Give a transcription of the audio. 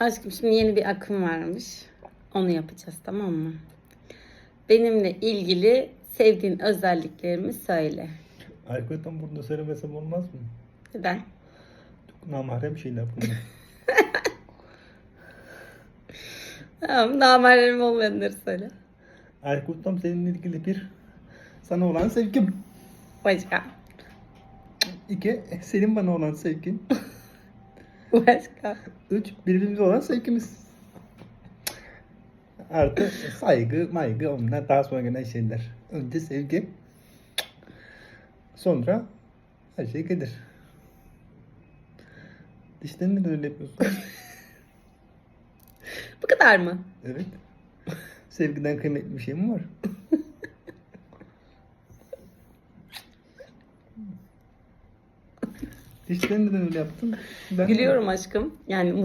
Aşkım şimdi yeni bir akım varmış. Onu yapacağız tamam mı? Benimle ilgili sevdiğin özelliklerimi söyle. Aykut'tan burada söylemesem olmaz mı? Neden? Çok namahrem şeyler bunlar. Tamam, namerlerim olmayanları söyle. Aykut'tan seninle ilgili bir sana olan sevgim. Başka. İki, senin bana olan sevgin. Başka. Üç, birbirimize olan sevgimiz. Artı saygı, maygı onlar daha sonra gelen şeyler. Önce sevgi. Sonra her şey gelir. Dişlerini neden öyle yapıyorsun? Bu kadar mı? evet. Sevgiden kıymetli bir şey mi var? Dişlerini neden öyle yaptın? Ben Gülüyorum aşkım. Yani